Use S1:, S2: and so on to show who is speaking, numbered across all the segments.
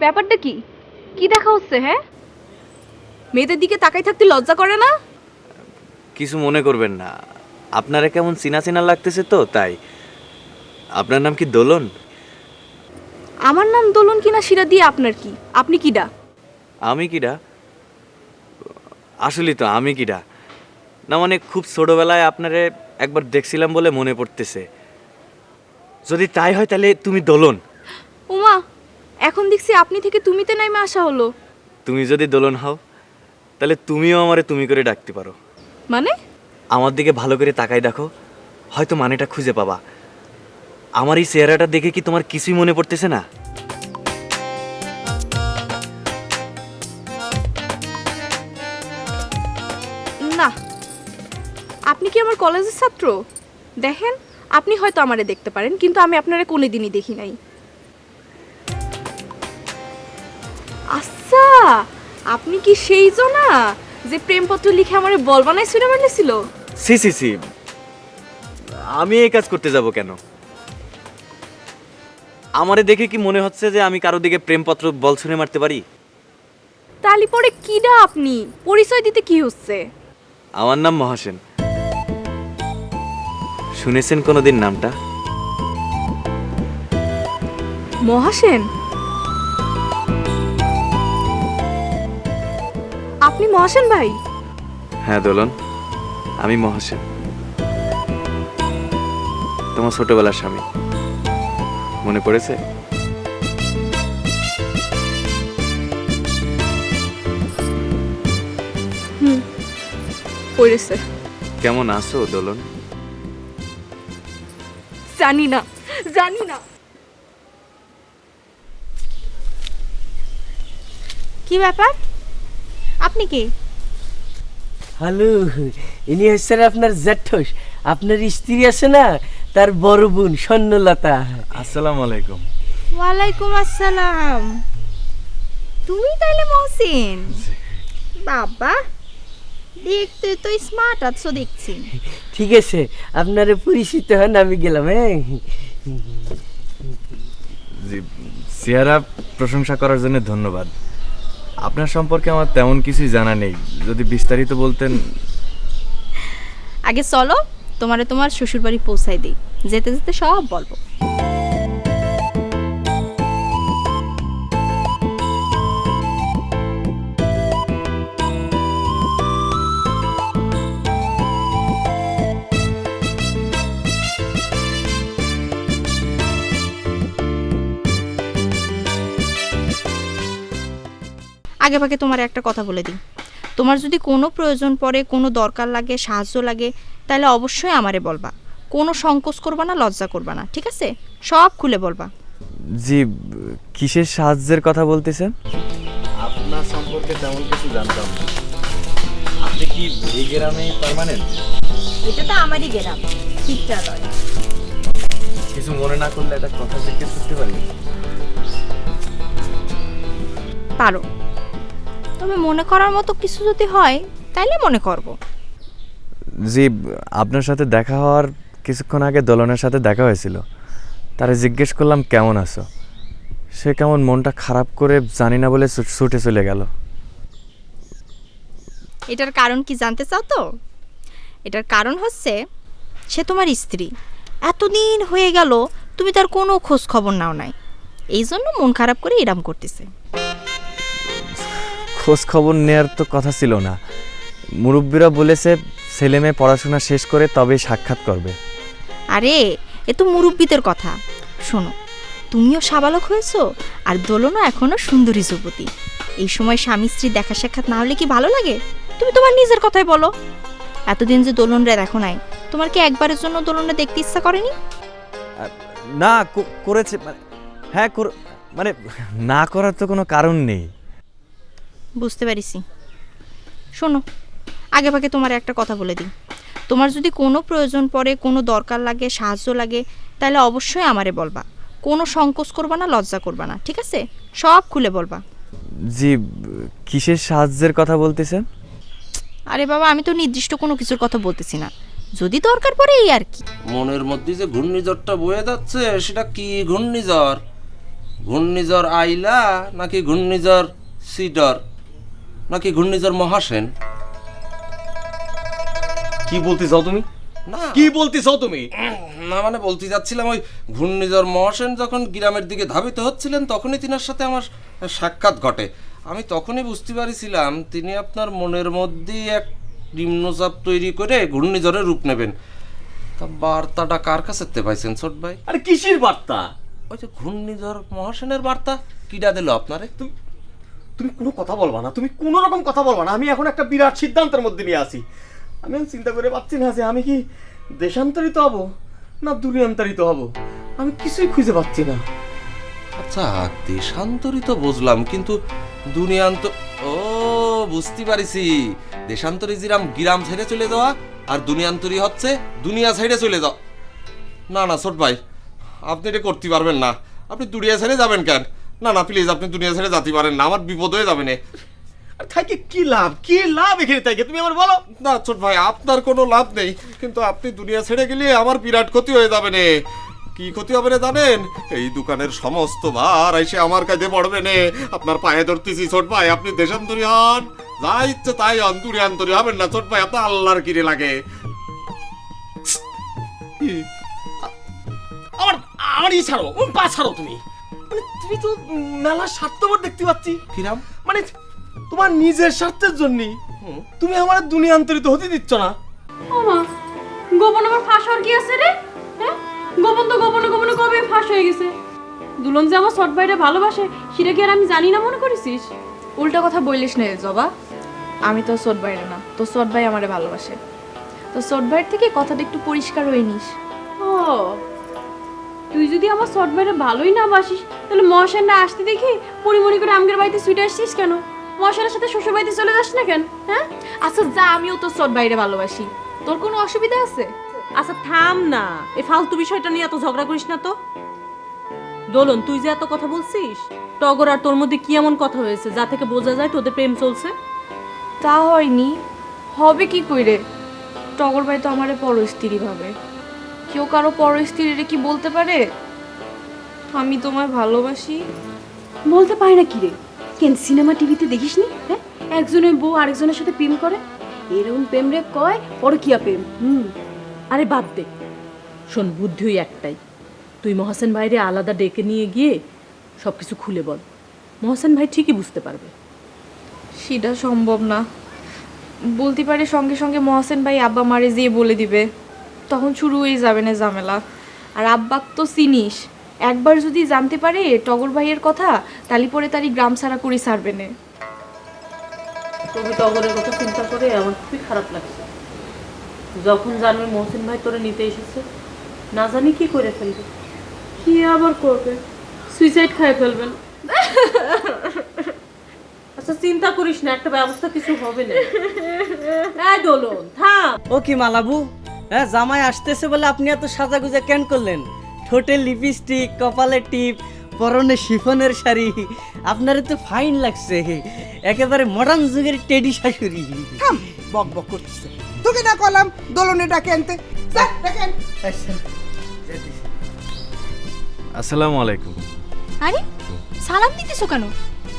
S1: ব্যাপারটা কি? কি দেখা হচ্ছে হ্যাঁ? মেয়েদের দিকে তাকাই থাকতে লজ্জা করে না?
S2: কিছু মনে করবেন না। আপনারা কেমন চিনা চিনা লাগতেছে তো তাই। আপনার নাম কি দোলন?
S1: আমার নাম দোলন কিনা শিরা দিয়ে আপনার কি? আপনি কিডা?
S2: আমি কিডা? আসলে তো আমি কিডা। না মানে খুব ছোটবেলায় আপনারে একবার দেখছিলাম বলে মনে পড়তেছে। যদি তাই হয় তাহলে তুমি দোলন।
S1: উমা এখন দেখছি আপনি থেকে তুমিতে নাইমে আসা হলো।
S2: তুমি যদি দোলন হও তাহলে তুমিও আমারে তুমি করে ডাকতে পারো।
S1: মানে?
S2: আমার দিকে ভালো করে তাকাই দেখো হয়তো মানেটা খুঁজে পাবা। আমার এই চেহারাটা দেখে কি তোমার কিছুই মনে পড়তেছে না?
S1: না। আপনি কি আমার কলেজের ছাত্র? দেখেন আপনি হয়তো আমারে দেখতে পারেন কিন্তু আমি আপনারে কোনোদিনই দেখি নাই। আপনি কি সেই জনা যে প্রেমপত্র লিখে আমারে বল বানাই শুনে মারলেছিল?
S2: C C C. আমি এই কাজ করতে যাব কেন? আমারে দেখে কি মনে হচ্ছে যে আমি কারও দিকে প্রেমপত্র বল শুনে মারতে পারি?
S1: তালি পরে কি কিডা আপনি? পরিচয় দিতে কি হচ্ছে?
S2: আমার নাম মহাসেন। শুনেছেন কোনোদিন নামটা?
S1: মহাসেন? মহাসেন ভাই?
S2: হ্যাঁ দোলন। আমি মহাসেন। তোমার ছোটবেলার স্বামী। মনে পড়েছে?
S1: পড়েছে।
S2: কেমন আছো দোলন?
S1: জানি না জানি না।
S3: কি ব্যাপার? আপনি কি?
S4: হ্যালো ইনি হচ্ছেন আপনার জ্যাঠস আপনার স্ত্রী আছে না তার বড় বোন স্বর্ণলতা।
S2: আসসালামু আলাইকুম।
S3: ওয়ালাইকুম আসসালাম। তুমি তাইলে মহসিন? বাবা দেখতে তো স্মার্ট আছো দেখছি।
S4: ঠিক আছে আপনারে পরিচিত হন আমি গেলাম হ্যাঁ?
S2: জি সিয়ারা প্রশংসা করার জন্য ধন্যবাদ। আপনার সম্পর্কে আমার তেমন কিছু জানা নেই। যদি বিস্তারিত বলতেন।
S3: আগে চলো, তোমারে তোমার শ্বশুরবাড়ি পৌঁছাই দিই। যেতে যেতে সব বলব। আগে ভাগে তোমার একটা কথা বলে দিই। তোমার যদি কোনো প্রয়োজন পড়ে কোনো দরকার লাগে সাহায্য লাগে তাহলে অবশ্যই আমারে বলবা। কোনো সংকোচ করবা না লজ্জা করবা না ঠিক আছে? সব খুলে বলবা।
S2: জি কিসের সাহায্যের কথা বলতেছেন? আপনার সম্পর্কে তেমন কিছু জানতাম না। আপনি কি এই গ্রামে পার্মানেন্ট
S3: এটা তো আমারই গেলাম চিত্রালয়
S2: কিছু মনে না করলে একটা কথা জিজ্ঞেস করতে পারি?
S3: পারো। তবে মনে করার মতো কিছু যদি হয় তাইলে মনে করব।
S2: জি আপনার সাথে দেখা হওয়ার কিছুক্ষণ আগে দোলনের সাথে দেখা হয়েছিল। তারা জিজ্ঞেস করলাম কেমন আছো? সে কেমন মনটা খারাপ করে জানি না বলে ছুটে চলে গেল।
S3: এটার কারণ কি জানতে চাও তো? এটার কারণ হচ্ছে সে তোমার স্ত্রী। এতদিন হয়ে গেল তুমি তার কোনো খোঁজ খবর নাও নাই। এই জন্য মন খারাপ করে এরাম করতেছে।
S2: খোঁজ খবর নেওয়ার তো কথা ছিল না। মুরব্বীরা বলেছে ছেলে মেয়ে পড়াশোনা শেষ করে তবেই সাক্ষাৎ করবে।
S3: আরে এ তো মুরব্বীদের কথা। শোনো তুমিও সাবালক হয়েছো আর দোলনও এখনও সুন্দরী যুবতী। এই সময় স্বামী স্ত্রী দেখা সাক্ষাৎ না হলে কি ভালো লাগে? তুমি তোমার নিজের কথাই বলো। এতদিন যে দোলনরে দেখো নাই তোমার কি একবারের জন্য দোলনরে দেখতে ইচ্ছা করেনি?
S2: না করেছে মানে হ্যাঁ কর- মানে না করার তো কোনো কারণ নেই।
S3: বুঝতে পারিছি। শোনো আগে ভাগে তোমার একটা কথা বলে দিই। তোমার যদি কোনো প্রয়োজন পড়ে কোনো দরকার লাগে সাহায্য লাগে তাহলে অবশ্যই আমারে বলবা। কোনো সংকোচ করবা না লজ্জা করবা না ঠিক আছে? সব খুলে বলবা।
S2: জি কিসের সাহায্যের কথা বলতেছেন?
S3: আরে বাবা আমি তো নির্দিষ্ট কোনো কিছুর কথা বলতেছি না। যদি দরকার পড়ে এই আর কি।
S5: মনের মধ্যে যে ঘূর্ণিঝড়টা বয়ে যাচ্ছে সেটা কি ঘূর্ণিঝড়? ঘূর্ণিঝড় আইলা নাকি ঘূর্ণিঝড় সিডর? নাকি ঘূর্ণিঝড় মহাসেন?
S6: কি বলতে চাও তুমি?
S5: না।
S6: কি বলতে চাও তুমি?
S5: না মানে বলতে যাচ্ছিলাম ওই ঘূর্ণিঝড় মহাসেন যখন গ্রামের দিকে ধাবিত হচ্ছিলেন তখনই তিনার সাথে আমার সাক্ষাৎ ঘটে। আমি তখনই বুঝতে পারিছিলাম তিনি আপনার মনের মধ্যেই এক নিম্নচাপ তৈরি করে ঘূর্ণিঝড়ের রূপ নেবেন। তা বার্তাটা কার কাছে পাইছেন ছোট ভাই?
S6: আরে কিসের বার্তা?
S5: ওই যে ঘূর্ণিঝড় মহাসেনের বার্তা। কিডা দিল আপনারে?
S6: তুমি তুমি কোনো কথা বলবা না, তুমি কোনো রকম কথা বলবা না। আমি এখন একটা বিরাট সিদ্ধান্তের মধ্যে নিয়ে আসি আমি চিন্তা করে পাচ্ছি না যে আমি কি দেশান্তরিত হব না দুনিয়ান্তরিত হব। আমি কিছুই খুঁজে পাচ্ছি না।
S5: আচ্ছা দেশান্তরিত বুঝলাম, কিন্তু দুনিয়ান্ত ও, বুঝতে পারিছি। দেশান্তরি জিরাম গিরাম ছেড়ে চলে যাওয়া আর দুনিয়ান্তরি হচ্ছে, দুনিয়া ছেড়ে চলে যাওয়া। না না, ছোট ভাই, আপনি এটা করতে পারবেন না। আপনি দুনিয়া ছেড়ে যাবেন কেন? না না প্লিজ আপনি দুনিয়া ছেড়ে যেতে পারেন না, আমার বিপদ হয়ে যাবে না।
S6: থাকে কি লাভ? কি লাভ এখানে থাকে তুমি আমার বলো।
S5: না, ছোট ভাই, আপনার কোনো লাভ নেই, কিন্তু আপনি দুনিয়া ছেড়ে গেলে আমার বিরাট ক্ষতি হয়ে যাবে নে। কি ক্ষতি হবে না জানেন? এই দোকানের সমস্ত এসে আমার কাছে পড়বে নে। আপনার পায়ে ধরতেছি, ছোট ভাই, আপনি দেশান্তরি হন। যা ইচ্ছে তাই হন দুনিয়ান্তরি হবেন না, ছোট ভাই, আপনার আল্লাহর কিরে লাগে।
S6: আমার আমার ই ছাড়ো পা ছাড়ো তুমি। তুমি তো মেলা স্বার্থপর দেখতে পাচ্ছি।
S5: কিরাম?
S6: মানে তোমার নিজের স্বার্থের জন্য তুমি আমার দুনিয়ান্তরিত হতে দিচ্ছ না।
S7: ওমা গোপন আবার ফাঁস হওয়ার কি আছে রে? হ্যাঁ? গোপন তো গোপনে গোপনে কবে ফাঁস হয়ে গেছে? দুলন যে আমার শর্ট ভাইটা ভালোবাসে সেটা কি আর আমি জানি না মনে করেছিস
S1: উল্টা কথা বলিস না রে জবা। আমি তো সোট বাইরে না তো সোট ভাই আমারে ভালোবাসে। তো সোট ভাইয়ের থেকে কথাটা একটু পরিষ্কার হয়ে নিস।
S7: ও তুই যদি আমার শর্ট ভাইটা ভালোই না বাসিস তাহলে মহাশানটা আসতে দেখি পরিমরি করে আমগের বাড়িতে সুইটে আসছিস কেন? মহাশানের সাথে শ্বশুর বাড়িতে চলে যাস না কেন? হ্যাঁ?
S1: আচ্ছা যা আমিও তো সোট বাইরে ভালোবাসি। তোর কোনো অসুবিধা আছে?
S8: আচ্ছা থাম না। এই ফালতু বিষয়টা নিয়ে এত ঝগড়া করিস না তো। দোলন তুই যে এত কথা বলছিস টগর আর তোর মধ্যে কি এমন কথা হয়েছে? যা থেকে বোঝা যায় তোদের প্রেম চলছে।
S1: তা হয়নি। হবে কি কইরে? টগর ভাই তো আমারে পর স্ত্রী ভাবে। কেউ কারও পর স্ত্রীরে কি বলতে পারে? আমি তোমায় ভালোবাসি।
S7: বলতে পারে না কি রে? কেন সিনেমা টিভিতে দেখিস নি হ্যাঁ? একজনের বউ আরেকজনের সাথে প্রেম করে? এরকম প্রেম রে কয় পরকিয়া প্রেম হুম?
S8: আরে বাদ দে। শোন বুদ্ধি ওই একটাই। তুই মহাসেন ভাইরে আলাদা ডেকে নিয়ে গিয়ে সব কিছু খুলে বল। মহাসেন ভাই ঠিকই বুঝতে পারবে।
S1: সেটা সম্ভব না। বলতে পারে সঙ্গে সঙ্গে মহাসেন ভাই আব্বা মারে যেয়ে বলে দিবে। তখন শুরু হয়ে যাবে না ঝামেলা। আর আব্বাক তো চিনিস। একবার যদি জানতে পারে টগর ভাইয়ের কথা তালি পরে তারই গ্রাম ছাড়া করে ছাড়বে না।
S8: তবে টগরের কথা চিন্তা করে আমার খুবই খারাপ লাগছে। যখন জানবে মহসিন ভাই তোরে নিতে এসেছে না জানি কি করে ফেলবে।
S7: কি আবার করবে? সুইসাইড খাই ফেলবেন।
S8: আচ্ছা চিন্তা করিস না একটা ব্যবস্থা কিছু হবে না। এই দোলন থাম।
S4: ও কি মালাবু? হ্যাঁ জামাই আসতেছে বলে আপনি এত সাজাগুজা কেন করলেন? ঠোঁটে লিপস্টিক কপালে টিপ পরনে শিফনের শাড়ি। আপনারে তো ফাইন লাগছে। একেবারে মডার্ন যুগের টেডি শাশুড়ি।
S9: থাম বক বক করতেছে। তোকে না কলাম দোলনে ডাকে আনতে। ডাকে
S2: আসসালামু আলাইকুম।
S3: আরে সালাম দিতেছো কেন?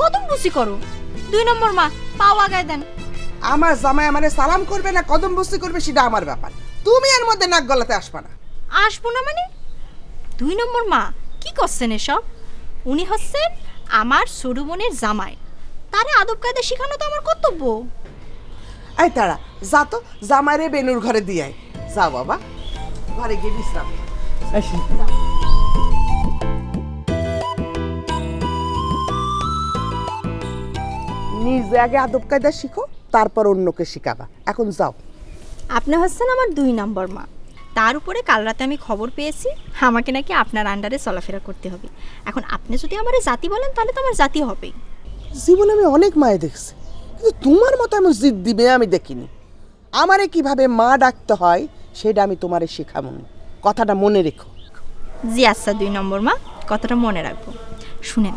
S3: কদম বুসি করো? দুই নম্বর মা পাও আগায় দেন।
S9: আমার জামাই আমারে সালাম করবে না কদম বস্তি করবে সেটা আমার ব্যাপার। তুমি এর মধ্যে নাক গলাতে আসবা না।
S3: আসব না মানে? দুই নম্বর মা কি করছেন এসব? উনি হচ্ছেন আমার সরু বোনের জামাই। তারে আদব কায়দা শেখানো তো আমার কর্তব্য।
S9: এই তারা যা তো জামাইরে বেনুর ঘরে দিয়ে আয়। যা বাবা ঘরে গিয়ে বিশ্রাম। নিজে আগে আদব কায়দা শিখো তারপর অন্যকে শিখাবা। এখন যাও।
S3: আপনি হচ্ছেন আমার দুই নম্বর মা। তার উপরে কাল রাতে আমি খবর পেয়েছি আমাকে নাকি আপনার আন্ডারে চলাফেরা করতে হবে। এখন আপনি যদি আমার জাতি বলেন তাহলে তো আমার জাতি হবেই।
S9: জীবনে আমি অনেক মায়ে দেখছি কিন্তু তোমার মতো এমন জিদ দিবে আমি দেখিনি। আমারে কীভাবে মা ডাকতে হয় সেটা আমি তোমারে শেখাবো কথাটা মনে রেখো।
S3: জি আচ্ছা দুই নম্বর মা কথাটা মনে রাখব। শুনেন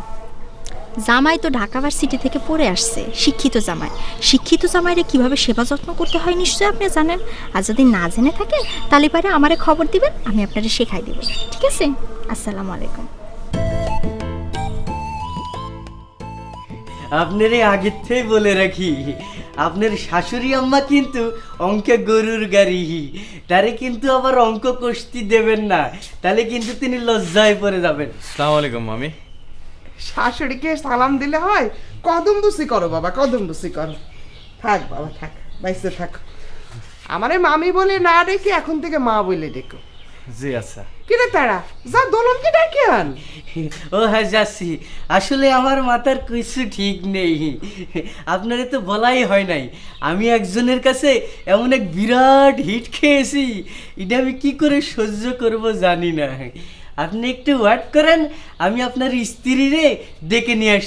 S3: জামাই তো ঢাকা ভার্সিটি থেকে পড়ে আসছে শিক্ষিত জামাই। শিক্ষিত জামাইরে কীভাবে সেবা যত্ন করতে হয় নিশ্চয়ই আপনি জানেন। আর যদি না জেনে থাকেন তাহলে পারে আমারে খবর দিবেন আমি আপনারে শেখাই দেব। ঠিক আছে? আসসালামু আলাইকুম।
S4: আপনার এই আগের থেকে বলে রাখি আপনার শাশুড়ি আম্মা কিন্তু অঙ্কে গরুর গাড়ি তারে কিন্তু আবার অঙ্ক কষতি দেবেন না তাহলে কিন্তু তিনি লজ্জায় পড়ে যাবেন।
S2: আসসালামু আলাইকুম মামি।
S9: শাশুড়িকে সালাম দিলে হয় কদম বুসি করো বাবা কদম বুসি করো। থাক বাবা থাক বাইসে থাক। আমারে মামি বলে না ডেকে এখন থেকে মা বলে ডেকো।
S2: জি আচ্ছা।
S9: কিরে তারা? যা দোলনকে ডাকে আন?
S4: ও হ্যাঁ যাচ্ছি। আসলে আমার মাথার কিছু ঠিক নেই। আপনারে তো বলাই হয় নাই। আমি একজনের কাছে এমন এক বিরাট হিট খেয়েছি। এটা আমি কি করে সহ্য করব জানি না। আপনি একটু ওয়াট করেন আমি আপনার স্ত্রী রে ডেকে নিয়ে আসছি